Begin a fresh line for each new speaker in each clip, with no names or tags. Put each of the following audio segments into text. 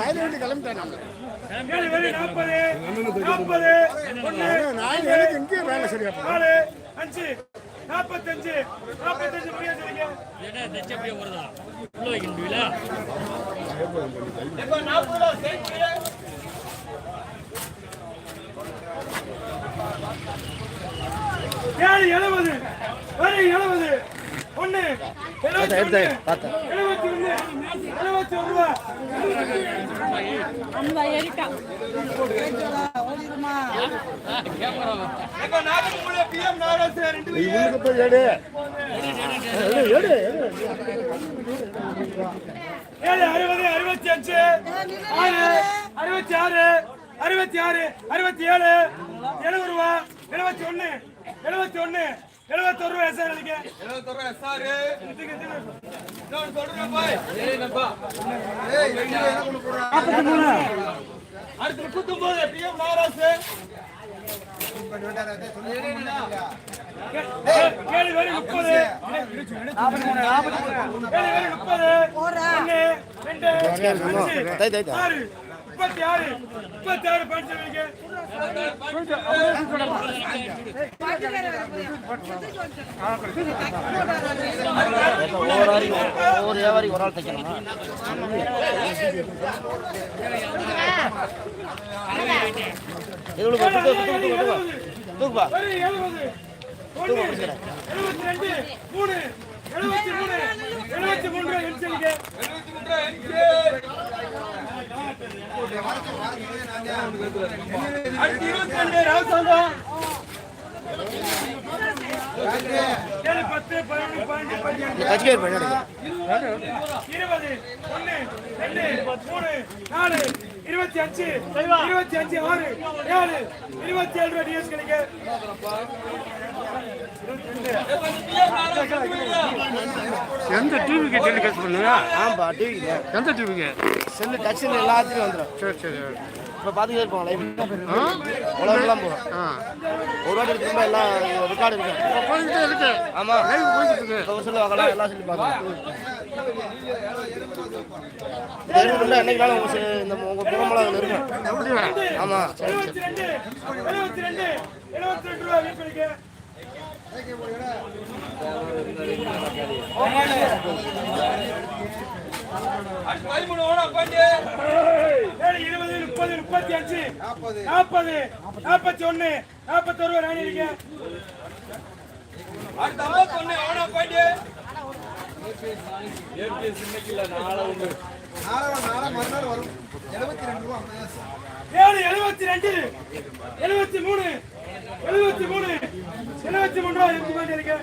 மயில வீட்டு கிளம்பிட்டேன்?
ஏழு
நான் எனக்கு வேலை சரியா
அஞ்சு நாற்பத்தஞ்சு நாற்பத்தஞ்சு முடியாது
ஏடா தச்சு அப்படியே வருதா உள்ள வைக்க முடியல
ஏழு எழுபது வரை எழுபது ஒன்று எழுபத்தி ஒன்று எழுபத்தி ஒன்று எழுபத்தி ஒரு ரூபா
அந்த எரிக்கா ஓடிடுமா
இவனுக்கு போய் எடு எடு எடு எடு
ஏழு அறுபது அறுபத்தி அஞ்சு ஆறு அறுபத்தி ஆறு அறுபத்தி ஆறு அறுபத்தி ஏழு எழுபது ரூபா எழுபத்தி ஒன்று எழுபத்தி ஒன்று எழுபத்தி ஒரு ரூபா சார் எனக்கு நாற்பத்தி மூணு. அடுத்து முப்பத்தொன்பது பிஎம் நாராசு ஏழு வேறு முப்பது. ஏழு வேறு முப்பது. ஒன்று ரெண்டு அஞ்சு ஆறு. முப்பத்தி ஆறு முப்பத்தி ஆறு பஞ்சு வைங்க
ஒவ்வொரு வியாபாரி ஒரு ஆள் தைக்கணுமா. தூக்குப்பா
ஒரு எழுபத்தி ரெண்டு மூணு எழுபத்தி மூணு எழுபத்தி மூன்று எண்ணிக்கைங்க அடுத்து இருபத்தி ரெண்டு பத்து பதினொன்று பன்னெண்டு பதினஞ்சு
கட்சிக்கார் பண்ணி
இருபது ஒன்று ரெண்டு மூணு நாலு இருபத்தி அஞ்சு இருபத்தி அஞ்சு ஆறு ஏழு இருபத்தி ஏழு ரூபாய் டிஎஸ் கிடைக்க
எந்த டிவிக்கு டெலிகாஸ்ட் பண்ணுங்க?
ஆமாப்பா டிவிக்கு.
எந்த டிவிக்கு?
செல்லு டச்சில் எல்லாத்துலையும் வந்துடும்
சரி சரி
இப்போ பார்த்துக்கிட்டே இருப்போம் லைவ் உலகெல்லாம் போகும் ஒரு வாட்டி திரும்ப எல்லாம் ரெக்கார்டு இருக்கு
போயிட்டே இருக்கு.
ஆமாம்
லைவ் போயிட்டு இருக்கு.
ஒரு சொல்லி வாங்கலாம் எல்லாம் சொல்லி பார்க்கலாம். இருக்குல்ல என்னைக்குனாலும் உங்க இந்த உங்க புறமளவில் இருக்கும். ஆமாம் சரி
எழுபத்தி ரெண்டு எழுபத்தி ரெண்டு ஏழு இருபது முப்பது முப்பத்தி அஞ்சு. நாற்பது நாற்பத்தி ஒன்னு நாற்பத்தி ஒரு ராணி இருக்க. ஏழு எழுபத்தி ரெண்டு எழுபத்தி மூணு எழுபத்தி மூணு எழுபத்தி மூணு ரூபாய் எப்படி மாதிரி இருக்கு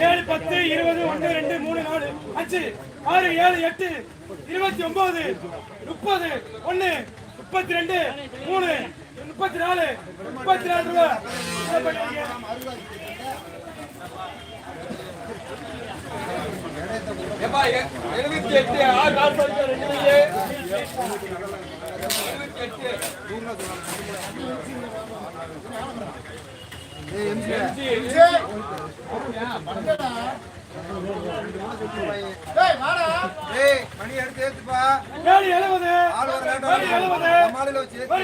ஏழு பத்து இருபது ஒன்று ரெண்டு மூணு நாலு அஞ்சு ஆறு ஏழு எட்டு இருபத்தி ஒன்பது முப்பது ஒன்று முப்பத்தி ரெண்டு மூணு முப்பத்தி நாலு முப்பத்தி நாலு ரூபா என்ன பண்ணுறீங்க ஏழு எழுபது ஏழு எழுபது ஒரு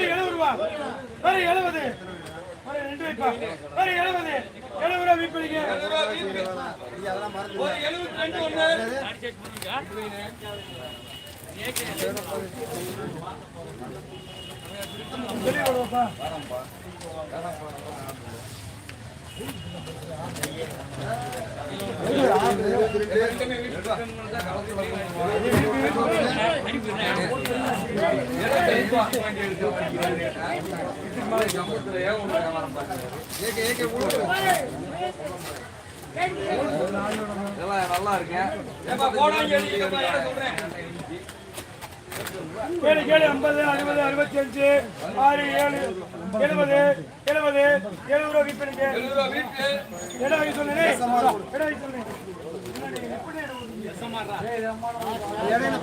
எழுபது ரூபா ஒரு எழுபது ரெண்டு வைப்பா. ஒரு எழுபது எழுபது நல்லா இருக்கேன் ஏழு ஏழு ஐம்பது அறுபது அறுபத்தி அஞ்சு ஆறு ஏழு எழுபது எழுபது எழுபது ரூபா சொன்னேன் சொன்னேன் amarrar. Sí, le vamos a amarrar.